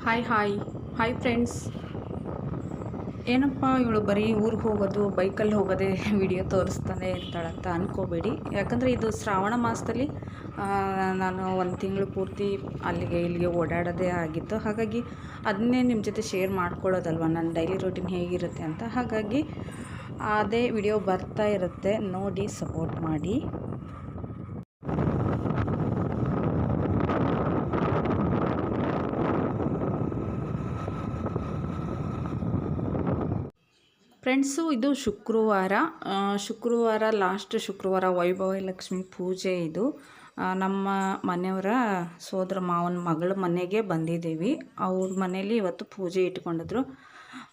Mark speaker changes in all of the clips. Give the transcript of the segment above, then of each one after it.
Speaker 1: Hi hi hi friends ಏನಪ್ಪ, ಇವಳು ಬರೀ ಊರಿಗೆ ಹೋಗೋದು, ಬೈಕಲ್ಲಿ ಹೋಗೋದೇ ವಿಡಿಯೋ ತೋರಿಸ್ತಾನೆ ಇರ್ತಾಳಂತ ಅಂದ್ಕೋಬೇಡಿ ಯಾಕಂದರೆ ಇದು ಶ್ರಾವಣ ಮಾಸದಲ್ಲಿ ನಾನು ಒಂದು ತಿಂಗಳು ಪೂರ್ತಿ ಅಲ್ಲಿಗೆ ಇಲ್ಲಿಗೆ ಓಡಾಡೋದೇ ಆಗಿತ್ತು. ಹಾಗಾಗಿ ಅದನ್ನೇ ನಿಮ್ಮ ಜೊತೆ ಶೇರ್ ಮಾಡ್ಕೊಳ್ಳೋದಲ್ವ? ನನ್ನ ಡೈಲಿ ರೂಟೀನ್ ಹೇಗಿರುತ್ತೆ ಅಂತ. ಹಾಗಾಗಿ ಅದೇ ವಿಡಿಯೋ ಬರ್ತಾ ಇರುತ್ತೆ. ನೋಡಿ ಸಪೋರ್ಟ್ ಮಾಡಿ. ಫ್ರೆಂಡ್ಸು, ಇದು ಶುಕ್ರವಾರ. ಶುಕ್ರವಾರ, ಲಾಸ್ಟ್ ಶುಕ್ರವಾರ ವೈಭವ ಲಕ್ಷ್ಮಿ ಪೂಜೆ ಇದು. ನಮ್ಮ ಮನೆಯವರ ಸೋದರ ಮಾವನ ಮಗಳ ಮನೆಗೆ ಬಂದಿದ್ದೀವಿ. ಅವ್ರ ಮನೇಲಿ ಇವತ್ತು ಪೂಜೆ ಇಟ್ಕೊಂಡಿದ್ರು.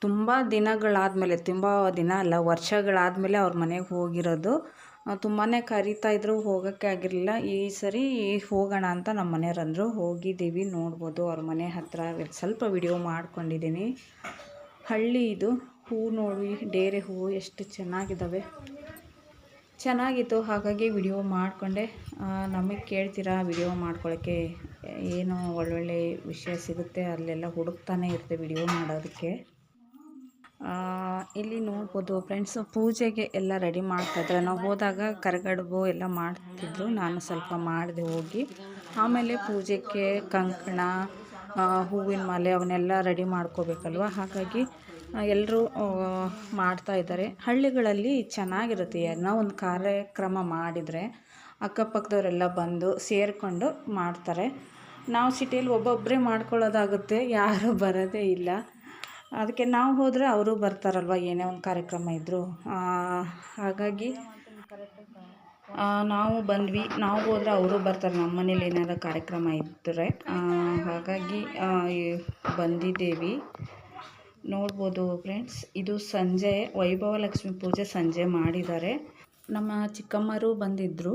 Speaker 1: ತುಂಬ ದಿನಗಳಾದಮೇಲೆ, ತುಂಬ ದಿನ ಅಲ್ಲ, ವರ್ಷಗಳಾದಮೇಲೆ ಅವ್ರ ಮನೆಗೆ ಹೋಗಿರೋದು. ತುಂಬಾ ಕರಿತಾ ಇದ್ರು, ಹೋಗೋಕ್ಕೆ ಆಗಿರಲಿಲ್ಲ. ಈ ಸರಿ ಹೋಗೋಣ ಅಂತ ನಮ್ಮ ಮನೆಯವರಂದರು ಹೋಗಿದ್ದೀವಿ, ನೋಡ್ಬೋದು. ಅವ್ರ ಮನೆ ಹತ್ರ ಸ್ವಲ್ಪ ವಿಡಿಯೋ ಮಾಡ್ಕೊಂಡಿದ್ದೀನಿ. ಹಳ್ಳಿ ಇದು. ಹೂ ನೋಡಿ, ಡೇರೆ ಹೂವು ಎಷ್ಟು ಚೆನ್ನಾಗಿದ್ದಾವೆ ಚೆನ್ನಾಗಿತ್ತು, ಹಾಗಾಗಿ ವಿಡಿಯೋ ಮಾಡಿಕೊಂಡೆ. ನಮಗೆ ಕೇಳ್ತೀರಾ ವಿಡಿಯೋ ಮಾಡ್ಕೊಳ್ಳೋಕ್ಕೆ ಏನು ಒಳ್ಳೊಳ್ಳೆ ವಿಷಯ ಸಿಗುತ್ತೆ, ಅಲ್ಲೆಲ್ಲ ಹುಡುಕ್ತಾನೆ ಇರುತ್ತೆ ವಿಡಿಯೋ ಮಾಡೋದಕ್ಕೆ. ಇಲ್ಲಿ ನೋಡ್ಬೋದು ಫ್ರೆಂಡ್ಸು ಪೂಜೆಗೆ ಎಲ್ಲ ರೆಡಿ ಮಾಡ್ತಾಯಿದ್ರೆ ನಾವು ಹೋದಾಗ ಕರಗಡುಬು ಎಲ್ಲ ಮಾಡ್ತಿದ್ರು, ನಾನು ಸ್ವಲ್ಪ ಮಾಡಿದೆ ಹೋಗಿ. ಆಮೇಲೆ ಪೂಜೆಗೆ ಕಂಕಣ ಹೂವಿನ ಮಾಲೆ, ಅವನ್ನೆಲ್ಲ ರೆಡಿ ಮಾಡ್ಕೋಬೇಕಲ್ವ? ಹಾಗಾಗಿ ಎಲ್ಲರೂ ಮಾಡ್ತಾ ಇದ್ದಾರೆ. ಹಳ್ಳಿಗಳಲ್ಲಿ ಚೆನ್ನಾಗಿರುತ್ತೆ. ಏನೋ ಒಂದು ಕಾರ್ಯಕ್ರಮ ಮಾಡಿದರೆ ಅಕ್ಕಪಕ್ಕದವರೆಲ್ಲ ಬಂದು ಸೇರಿಕೊಂಡು ಮಾಡ್ತಾರೆ. ನಾವು ಸಿಟಿಯಲ್ಲಿ ಒಬ್ಬೊಬ್ಬರೇ ಮಾಡ್ಕೊಳ್ಳೋದಾಗುತ್ತೆ, ಯಾರೂ ಬರೋದೇ ಇಲ್ಲ. ಅದಕ್ಕೆ ನಾವು ಹೋದರೆ ಅವರು ಬರ್ತಾರಲ್ವ, ಏನೇ ಒಂದು ಕಾರ್ಯಕ್ರಮ ಇದ್ದರೂ ಹಾಗಾಗಿ ನಾವು ಬಂದ್ವಿ. ನಾವು ಹೋದರೆ ಅವರು ಬರ್ತಾರೆ. ನಮ್ಮ ಮನೇಲಿ ಏನಾದ್ರು ಕಾರ್ಯಕ್ರಮ ಇದ್ದರೆ ಹಾಗಾಗಿ ಬಂದಿದ್ದೇವೆ. ನೋಡ್ಬೋದು ಫ್ರೆಂಡ್ಸ್ ಇದು ಸಂಜೆ ವೈಭವ ಲಕ್ಷ್ಮಿ ಪೂಜೆ ಸಂಜೆ ಮಾಡಿದ್ದಾರೆ. ನಮ್ಮ ಚಿಕ್ಕಮ್ಮರು ಬಂದಿದ್ದರು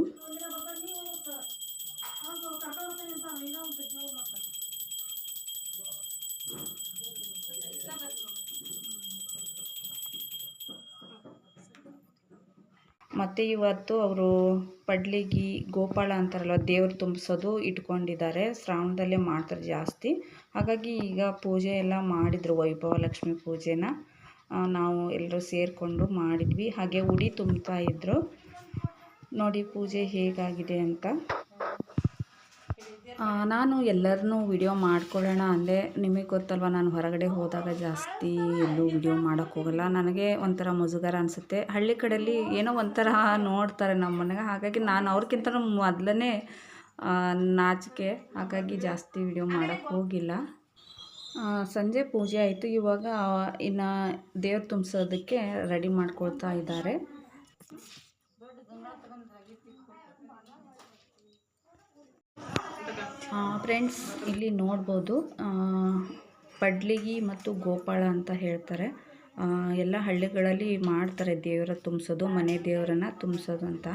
Speaker 1: ಮತ್ತು ಇವತ್ತು ಅವರು ಪಡ್ಲಿಗಿ ಗೋಪಾಳ ಅಂತಾರಲ್ಲ ದೇವ್ರು ತುಂಬಿಸೋದು ಇಟ್ಕೊಂಡಿದ್ದಾರೆ ಶ್ರಾವಣದಲ್ಲೇ ಮಾಡ್ತಾರೆ ಜಾಸ್ತಿ. ಹಾಗಾಗಿ ಈಗ ಪೂಜೆ ಎಲ್ಲ ಮಾಡಿದರು ವೈಭವ ಲಕ್ಷ್ಮಿ ಪೂಜೆನ ನಾವು ಎಲ್ಲರೂ ಸೇರಿಕೊಂಡು ಮಾಡಿದ್ವಿ. ಹಾಗೆ ಉಡಿ ತುಂಬ್ತಾ ಇದ್ದರು ನೋಡಿ ಪೂಜೆ ಹೇಗಾಗಿದೆ ಅಂತ. ನಾನು ಎಲ್ಲರನ್ನೂ ವಿಡಿಯೋ ಮಾಡ್ಕೊಳ್ಳೋಣ ಅಂದೆ ನಿಮಗೆ ಗೊತ್ತಲ್ವ, ನಾನು ಹೊರಗಡೆ ಹೋದಾಗ ಜಾಸ್ತಿ ಎಲ್ಲೂ ವಿಡಿಯೋ ಮಾಡೋಕ್ಕೆ ಹೋಗಲ್ಲ. ನನಗೆ ಒಂಥರ ಮುಜುಗರ ಅನಿಸುತ್ತೆ. ಹಳ್ಳಿ ಕಡೆಯಲ್ಲಿ ಏನೋ ಒಂಥರ ನೋಡ್ತಾರೆ ನಮ್ಮ ಮನೆಗೆ. ಹಾಗಾಗಿ ನಾನು ಅವ್ರಿಗಿಂತ ಮೊದಲನೇ ನಾಚಿಕೆ. ಹಾಗಾಗಿ ಜಾಸ್ತಿ ವಿಡಿಯೋ ಮಾಡೋಕ್ಕೆ ಹೋಗಿಲ್ಲ. ಸಂಜೆ ಪೂಜೆ ಆಯಿತು. ಇವಾಗ ಇನ್ನು ದೇವ್ರು ತುಂಬಿಸೋದಕ್ಕೆ ರೆಡಿ ಮಾಡ್ಕೊಳ್ತಾ ಇದ್ದಾರೆ. ಫ್ರೆಂಡ್ಸ್ ಇಲ್ಲಿ ನೋಡ್ಬೋದು ಪಡ್ಲಿಗಿ ಮತ್ತು ಗೋಪಾಳ ಅಂತ ಹೇಳ್ತಾರೆ. ಎಲ್ಲ ಹಳ್ಳಿಗಳಲ್ಲಿ ಮಾಡ್ತಾರೆ, ದೇವರ ತುಂಬಿಸೋದು, ಮನೆ ದೇವರನ್ನು ತುಂಬಿಸೋದು ಅಂತ.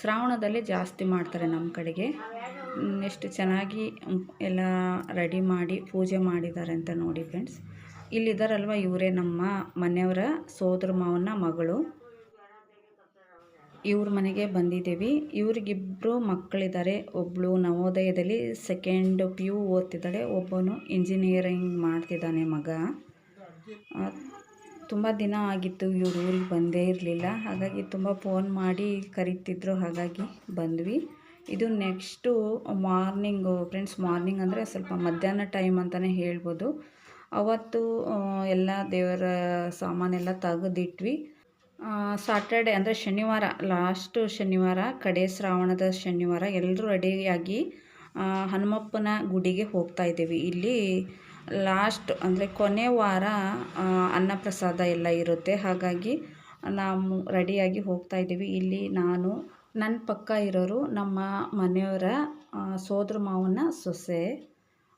Speaker 1: ಶ್ರಾವಣದಲ್ಲಿ ಜಾಸ್ತಿ ಮಾಡ್ತಾರೆ ನಮ್ಮ ಕಡೆಗೆ. ಎಷ್ಟು ಚೆನ್ನಾಗಿ ಎಲ್ಲ ರೆಡಿ ಮಾಡಿ ಪೂಜೆ ಮಾಡಿದ್ದಾರೆ ಅಂತ ನೋಡಿ ಫ್ರೆಂಡ್ಸ್ ಇಲ್ಲಿದ್ದಾರಲ್ವ ಇವರೇ ನಮ್ಮ ಮನೆಯವರ ಸೋದರ ಮಾವನ ಮಗಳು. ಇವ್ರ ಮನೆಗೆ ಬಂದಿದ್ದೀವಿ. ಇವ್ರಿಗಿಬ್ಬರು ಮಕ್ಕಳಿದ್ದಾರೆ. ಒಬ್ಬಳು ನವೋದಯದಲ್ಲಿ ಸೆಕೆಂಡ್ ಪಿ ಯು ಓದ್ತಿದ್ದಾಳೆ. ಒಬ್ಬನು ಇಂಜಿನಿಯರಿಂಗ್ ಮಾಡ್ತಿದ್ದಾನೆ ಮಗ. ತುಂಬ ದಿನ ಆಗಿತ್ತು ಇವ್ರ ಊರಿಗೆ ಬಂದೇ ಇರಲಿಲ್ಲ. ಹಾಗಾಗಿ ತುಂಬ ಫೋನ್ ಮಾಡಿ ಕರೀತಿದ್ರು. ಹಾಗಾಗಿ ಬಂದ್ವಿ. ಇದು ನೆಕ್ಸ್ಟು ಮಾರ್ನಿಂಗು ಫ್ರೆಂಡ್ಸ್ ಮಾರ್ನಿಂಗ್ ಅಂದರೆ ಸ್ವಲ್ಪ ಮಧ್ಯಾಹ್ನ ಟೈಮ್ ಅಂತಲೇ ಹೇಳ್ಬೋದು. ಅವತ್ತು ಎಲ್ಲ ದೇವರ ಸಾಮಾನೆಲ್ಲ ತೆಗೆದಿಟ್ವಿ. ಸಾಟರ್ಡೆ ಅಂದರೆ ಶನಿವಾರ ಲಾಸ್ಟು ಶನಿವಾರ, ಕಡೆ ಶ್ರಾವಣದ ಶನಿವಾರ ಎಲ್ಲರೂ ರೆಡಿಯಾಗಿ ಹನುಮಪ್ಪನ ಗುಡಿಗೆ ಹೋಗ್ತಾ ಇದ್ದೀವಿ. ಇಲ್ಲಿ ಲಾಸ್ಟ್ ಅಂದರೆ ಕೊನೆ ವಾರ ಅನ್ನಪ್ರಸಾದ ಎಲ್ಲ ಇರುತ್ತೆ. ಹಾಗಾಗಿ ನಾವು ರೆಡಿಯಾಗಿ ಹೋಗ್ತಾ ಇದ್ದೀವಿ. ಇಲ್ಲಿ ನಾನು ನನ್ನ ಪಕ್ಕ ಇರೋರು, ನಮ್ಮ ಮನೆಯವರ ಸೋದರ ಮಾವನ ಸೊಸೆ,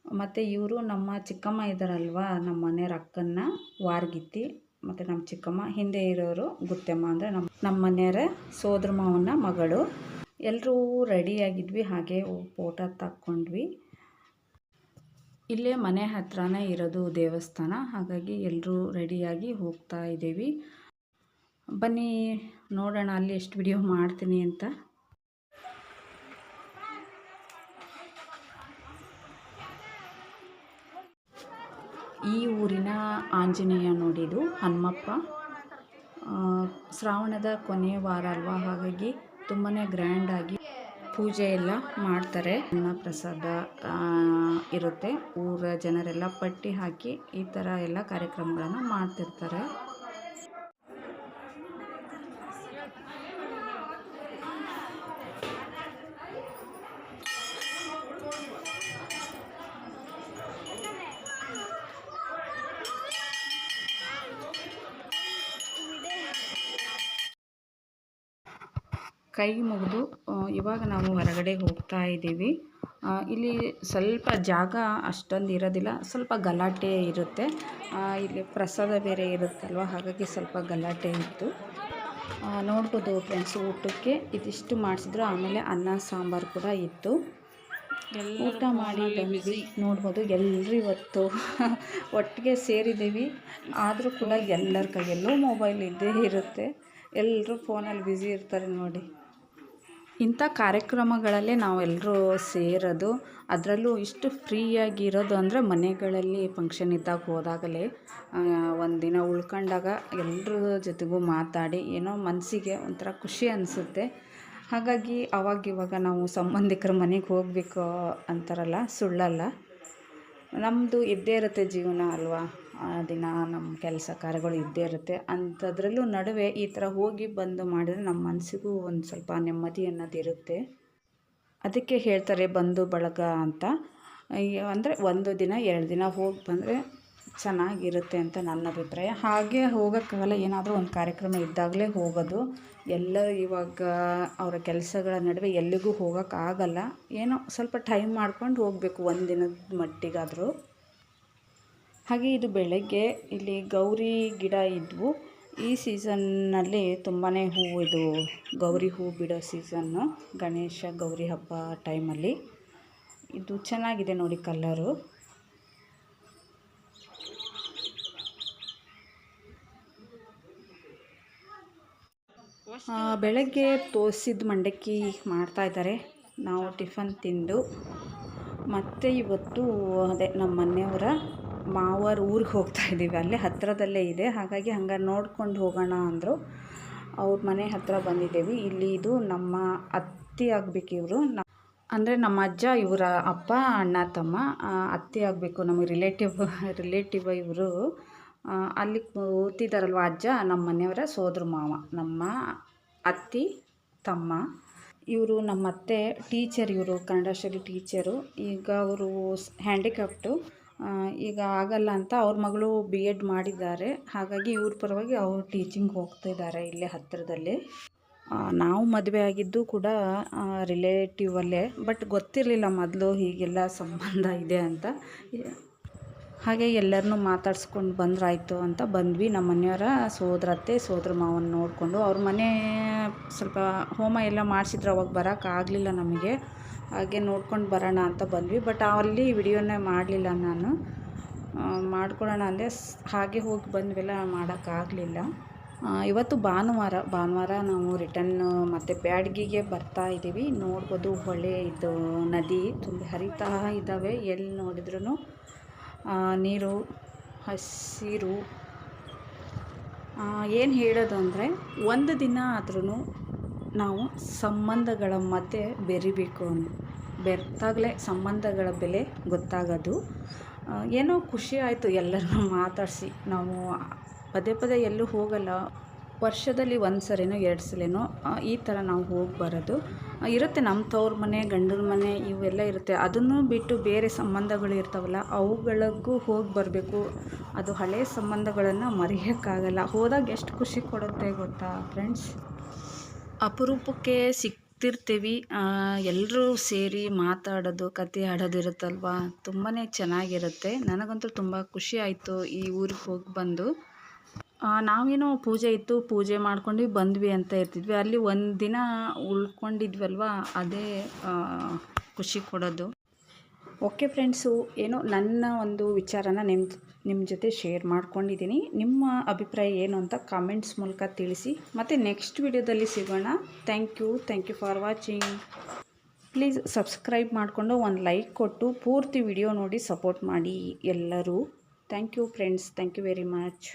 Speaker 1: ಮತ್ತು ಇವರು ನಮ್ಮ ಚಿಕ್ಕಮ್ಮ ಇದ್ದಾರಲ್ವ ನಮ್ಮ ಮನೆಯವ್ರ ಅಕ್ಕನ್ನ, ವಾರ್ಗಿತ್ತಿ. ಮತ್ತು ನಮ್ಮ ಚಿಕ್ಕಮ್ಮ ಹಿಂದೆ ಇರೋರು ಗುತ್ತೆಮ್ಮ ಅಂದರೆ ನಮ್ಮ ನಮ್ಮ ಮನೆಯವರೇ ಸೋದರ ಮಾವನ ಮಗಳು. ಎಲ್ಲರೂ ರೆಡಿಯಾಗಿದ್ವಿ ಹಾಗೆ ಫೋಟೋ ತಕ್ಕೊಂಡ್ವಿ. ಇಲ್ಲೇ ಮನೆ ಹತ್ರನೇ ಇರೋದು ದೇವಸ್ಥಾನ, ಹಾಗಾಗಿ ಎಲ್ಲರೂ ರೆಡಿಯಾಗಿ ಹೋಗ್ತಾ ಇದ್ದೀವಿ. ಬನ್ನಿ, ನೋಡೋಣ ಅಲ್ಲಿ ಎಷ್ಟು ವಿಡಿಯೋ ಮಾಡ್ತೀನಿ ಅಂತ. ಈ ಊರಿನ ಆಂಜನೇಯ ನೋಡಿದು ಹನುಮಪ್ಪ. ಶ್ರಾವಣದ ಕೊನೆಯ ವಾರ ಅಲ್ವಾ? ಹಾಗಾಗಿ ತುಂಬಾ ಗ್ರ್ಯಾಂಡಾಗಿ ಪೂಜೆ ಎಲ್ಲ ಮಾಡ್ತಾರೆ. ಅನ್ನ ಪ್ರಸಾದ ಇರುತ್ತೆ. ಊರ ಜನರೆಲ್ಲ ಪಟ್ಟಿ ಹಾಕಿ ಈ ಥರ ಎಲ್ಲ ಕಾರ್ಯಕ್ರಮಗಳನ್ನು ಮಾಡ್ತಿರ್ತಾರೆ. ಕೈ ಮುಗಿದು ಇವಾಗ ನಾವು ಹೊರಗಡೆ ಹೋಗ್ತಾ ಇದ್ದೀವಿ. ಇಲ್ಲಿ ಸ್ವಲ್ಪ ಜಾಗ ಅಷ್ಟೊಂದು ಇರೋದಿಲ್ಲ ಸ್ವಲ್ಪ ಗಲಾಟೆ ಇರುತ್ತೆ. ಇಲ್ಲಿ ಪ್ರಸಾದ ಬೇರೆ ಇರುತ್ತಲ್ವ ಹಾಗಾಗಿ ಸ್ವಲ್ಪ ಗಲಾಟೆ ಇತ್ತು. ನೋಡ್ಬೋದು ಫ್ರೆಂಡ್ಸ್ ಊಟಕ್ಕೆ ಇದಿಷ್ಟು ಮಾಡಿಸಿದ್ರು. ಆಮೇಲೆ ಅನ್ನ ಸಾಂಬಾರು ಕೂಡ ಇತ್ತು. ಊಟ ಮಾಡಿ ಬಂದ್ವಿ. ನೋಡ್ಬೋದು ಎಲ್ಲರೂ ಇವತ್ತು ಒಟ್ಟಿಗೆ ಸೇರಿದ್ದೀವಿ. ಆದರೂ ಕೂಡ ಎಲ್ಲರ ಕೈಯಲ್ಲೂ ಮೊಬೈಲ್ ಇದ್ದೇ ಇರುತ್ತೆ. ಎಲ್ಲರೂ ಫೋನಲ್ಲಿ ಬ್ಯುಸಿ ಇರ್ತಾರೆ ನೋಡಿ. ಇಂಥ ಕಾರ್ಯಕ್ರಮಗಳಲ್ಲೇ ನಾವೆಲ್ಲರೂ ಸೇರೋದು, ಅದರಲ್ಲೂ ಇಷ್ಟು ಫ್ರೀಯಾಗಿರೋದು ಅಂದರೆ ಮನೆಗಳಲ್ಲಿ ಫಂಕ್ಷನ್ ಇದ್ದಾಗ ಹೋದಾಗಲೇ ಒಂದಿನ ಉಳ್ಕೊಂಡಾಗ ಎಲ್ಲರ ಜೊತೆಗೂ ಮಾತಾಡಿ, ಏನೋ ಮನಸ್ಸಿಗೆ ಒಂಥರ ಖುಷಿ ಅನಿಸುತ್ತೆ. ಹಾಗಾಗಿ ಅವಾಗಿವಾಗ ನಾವು ಸಂಬಂಧಿಕರ ಮನೆಗೆ ಹೋಗಬೇಕು ಅಂತಾರಲ್ಲ, ಸುಳ್ಳಲ್ಲ? ನಮ್ಮದು ಇದ್ದೇ ಇರುತ್ತೆ ಜೀವನ ಅಲ್ವಾ? ದಿನ ನಮ್ಮ ಕೆಲಸ ಕಾರ್ಯಗಳು ಇದ್ದೇ ಇರುತ್ತೆ. ಅಂಥದ್ರಲ್ಲೂ ನಡುವೆ ಈ ಥರ ಹೋಗಿ ಬಂದು ಮಾಡಿದರೆ ನಮ್ಮ ಮನಸ್ಸಿಗೂ ಒಂದು ಸ್ವಲ್ಪ ನೆಮ್ಮದಿ ಅನ್ನೋದು ಇರುತ್ತೆ. ಅದಕ್ಕೆ ಹೇಳ್ತಾರೆ ಬಂಧು ಬಳಗ ಅಂತ. ಅಂದರೆ ಒಂದು ದಿನ, ಎರಡು ದಿನ ಹೋಗಿ ಬಂದರೆ ಚೆನ್ನಾಗಿರುತ್ತೆ ಅಂತ ನನ್ನ ಅಭಿಪ್ರಾಯ. ಹಾಗೆ ಹೋಗೋಕ್ಕಾಗಲ್ಲ ಏನಾದರೂ ಒಂದು ಕಾರ್ಯಕ್ರಮ ಇದ್ದಾಗಲೇ ಹೋಗೋದು. ಎಲ್ಲ ಇವಾಗ ಅವರ ಕೆಲಸಗಳ ನಡುವೆ ಎಲ್ಲಿಗೂ ಹೋಗೋಕ್ಕಾಗಲ್ಲ. ಏನೋ ಸ್ವಲ್ಪ ಟೈಮ್ ಮಾಡ್ಕೊಂಡು ಹೋಗಬೇಕು ಒಂದು ದಿನದ ಮಟ್ಟಿಗಾದರೂ. ಹಾಗೆ ಇದು ಬೆಳಗ್ಗೆ ಇಲ್ಲಿ ಗೌರಿ ಗಿಡ ಇದ್ವು. ಈ ಸೀಸನ್ನಲ್ಲಿ ತುಂಬಾ ಹೂವು ಇದು ಗೌರಿ ಹೂ ಬಿಡೋ ಸೀಸನ್ನು ಗಣೇಶ ಗೌರಿ ಹಬ್ಬ ಟೈಮಲ್ಲಿ. ಇದು ಚೆನ್ನಾಗಿದೆ ನೋಡಿ ಕಲ್ಲರು ಬೆಳಗ್ಗೆ ತೋರಿಸಿದ ಮಂಡಕ್ಕಿ ಮಾಡ್ತಾ ಇದ್ದಾರೆ. ನಾವು ಟಿಫನ್ ತಿಂದು, ಮತ್ತೆ ಇವತ್ತು ಅದೇ ನಮ್ಮ ಮನೆಯವರ ಮಾವರ ಊರಿಗೆ ಹೋಗ್ತಾ ಇದ್ದೀವಿ. ಅಲ್ಲೇ ಹತ್ತಿರದಲ್ಲೇ ಇದೆ. ಹಾಗಾಗಿ ಹಂಗೆ ನೋಡ್ಕೊಂಡು ಹೋಗೋಣ ಅಂದರು. ಅವ್ರ ಮನೆ ಹತ್ತಿರ ಬಂದಿದ್ದೀವಿ. ಇಲ್ಲಿ ಇದು ನಮ್ಮ ಅತ್ತಿ ಆಗಬೇಕು ಇವರು. ಅಂದರೆ ನಮ್ಮ ಅಜ್ಜ, ಇವರ ಅಪ್ಪ, ಅಣ್ಣ, ತಮ್ಮ ಅತ್ತೆ ಆಗಬೇಕು. ನಮಗೆ ರಿಲೇಟಿವ್ ರಿಲೇಟಿವ್ ಇವರು. ಅಲ್ಲಿ ಕೂತಿದ್ದಾರಲ್ವ ಅಜ್ಜ? ನಮ್ಮ ಮನೆಯವರ ಸೋದರ ಮಾವ. ನಮ್ಮ ಅತ್ತಿ, ತಮ್ಮ. ಇವರು ನಮ್ಮ ಅತ್ತೆ ಟೀಚರ್ ಇವರು, ಕನ್ನಡ ಶಾಲೆ ಟೀಚರು. ಈಗ ಅವರು ಹ್ಯಾಂಡಿಕ್ಯಾಪ್ಟು ಈಗ ಆಗಲ್ಲ ಅಂತ ಅವ್ರ ಮಗಳು ಬಿ ಎಡ್ ಮಾಡಿದ್ದಾರೆ. ಹಾಗಾಗಿ ಇವ್ರ ಪರವಾಗಿ ಅವರು ಟೀಚಿಂಗ್ ಹೋಗ್ತಿದ್ದಾರೆ ಇಲ್ಲೇ ಹತ್ತಿರದಲ್ಲಿ. ನಾವು ಮದುವೆ ಆಗಿದ್ದು ಕೂಡ ರಿಲೇಟಿವ್ ಅಲ್ಲೇ. ಬಟ್ ಗೊತ್ತಿರಲಿಲ್ಲ ಮೊದಲು ಹೀಗೆಲ್ಲ ಸಂಬಂಧ ಇದೆ ಅಂತ. ಹಾಗೆ ಎಲ್ಲರನ್ನು ಮಾತಾಡ್ಸ್ಕೊಂಡು ಬಂದ್ರಾಯಿತು ಅಂತ ಬಂದ್ವಿ. ನಮ್ಮ ಮನೆಯವರ ಸೋದರತ್ತೆ ಸೋದರ ಮಾವನ ನೋಡಿಕೊಂಡು. ಅವ್ರ ಮನೆ ಸ್ವಲ್ಪ ಹೋಮ ಎಲ್ಲ ಮಾಡಿಸಿದ್ರು, ಅವಾಗ ಬರೋಕ್ಕಾಗಲಿಲ್ಲ ನಮಗೆ. ಹಾಗೆ ನೋಡ್ಕೊಂಡು ಬರೋಣ ಅಂತ ಬಂದ್ವಿ. ಬಟ್ ಅಲ್ಲಿ ವಿಡಿಯೋನೇ ಮಾಡಲಿಲ್ಲ ನಾನು. ಮಾಡ್ಕೊಳ್ಳೋಣ ಅಂದರೆ ಹಾಗೆ ಹೋಗಿ ಬಂದ್ವೆಲ್ಲ ಮಾಡೋಕ್ಕಾಗಲಿಲ್ಲ. ಇವತ್ತು ಭಾನುವಾರ ಭಾನುವಾರ ನಾವು ರಿಟರ್ನ್ ಮತ್ತು ಬ್ಯಾಡ್ಗಿಗೆ ಬರ್ತಾ ಇದ್ದೀವಿ. ನೋಡ್ಬೋದು ಹೊಳೆ ಇದು ನದಿ ತುಂಬ ಹರಿತಾ ಇದ್ದಾವೆ. ಎಲ್ಲಿ ನೋಡಿದ್ರೂ ನೀರು, ಹಸಿರು. ಏನು ಹೇಳೋದು ಅಂದರೆ, ಒಂದು ದಿನ ಆದ್ರೂ ನಾವು ಸಂಬಂಧಗಳ ಮಧ್ಯೆ ಬೆರಿಬೇಕು ಬೆರ್ತಾಗಲೇ ಸಂಬಂಧಗಳ ಬೆಲೆ ಗೊತ್ತಾಗೋದು. ಏನೋ ಖುಷಿ ಆಯಿತು ಎಲ್ಲರನ್ನೂ ಮಾತಾಡಿಸಿ. ನಾವು ಪದೇ ಪದೇ ಎಲ್ಲೂ ಹೋಗಲ್ಲ. ವರ್ಷದಲ್ಲಿ ಒಂದು ಸರಿನೋ ಎರಡು ಸಲಿನೋ ಈ ಥರ ನಾವು ಹೋಗಿ ಬರೋದು. ಇರುತ್ತೆ ನಮ್ಮ ತವ್ರ ಮನೆ, ಗಂಡನ ಮನೆ, ಇವೆಲ್ಲ ಇರುತ್ತೆ. ಅದನ್ನು ಬಿಟ್ಟು ಬೇರೆ ಸಂಬಂಧಗಳು ಇರ್ತಾವಲ್ಲ, ಅವುಗಳಿಗೂ ಹೋಗಿ ಬರಬೇಕು. ಅದು ಹಳೆಯ ಸಂಬಂಧಗಳನ್ನು ಮರೆಯೋಕ್ಕಾಗಲ್ಲ. ಹೋದಾಗ ಎಷ್ಟು ಖುಷಿ ಕೊಡುತ್ತೆ ಗೊತ್ತಾ ಫ್ರೆಂಡ್ಸ್ ಅಪರೂಪಕ್ಕೆ ಸಿಗ್ತಿರ್ತೀವಿ ಎಲ್ಲರೂ ಸೇರಿ ಮಾತಾಡೋದು, ಕತೆ ಆಡೋದು ಇರುತ್ತಲ್ವ ತುಂಬಾ ಚೆನ್ನಾಗಿರುತ್ತೆ. ನನಗಂತೂ ತುಂಬ ಖುಷಿ ಆಯಿತು ಈ ಊರಿಗೆ ಹೋಗಿ ಬಂದು. ನಾವೇನೋ ಪೂಜೆ ಇತ್ತು, ಪೂಜೆ ಮಾಡ್ಕೊಂಡು ಬಂದ್ವಿ ಅಂತ ಇರ್ತಿದ್ವಿ ಅಲ್ಲಿ ಒಂದು ದಿನ ಉಳ್ಕೊಂಡಿದ್ವಲ್ವ? ಅದೇ ಖುಷಿ ಕೊಡೋದು. ಓಕೆ ಫ್ರೆಂಡ್ಸು ಏನೋ ನನ್ನ ಒಂದು ವಿಚಾರನ ನಿಮ್ಮ ನಿಮ್ಮ ಜೊತೆ ಶೇರ್ ಮಾಡ್ಕೊಂಡಿದ್ದೀನಿ ನಿಮ್ಮ ಅಭಿಪ್ರಾಯ ಏನು ಅಂತ ಕಾಮೆಂಟ್ಸ್ ಮೂಲಕ ತಿಳಿಸಿ. ಮತ್ತು ನೆಕ್ಸ್ಟ್ ವಿಡಿಯೋದಲ್ಲಿ ಸಿಗೋಣ. Thank you thank you for watching please subscribe ಮಾಡಿಕೊಂಡು ಒಂದು ಲೈಕ್ ಕೊಟ್ಟು ಪೂರ್ತಿ ವಿಡಿಯೋ ನೋಡಿ ಸಪೋರ್ಟ್ ಮಾಡಿ ಎಲ್ಲರೂ. Thank you friends thank you very much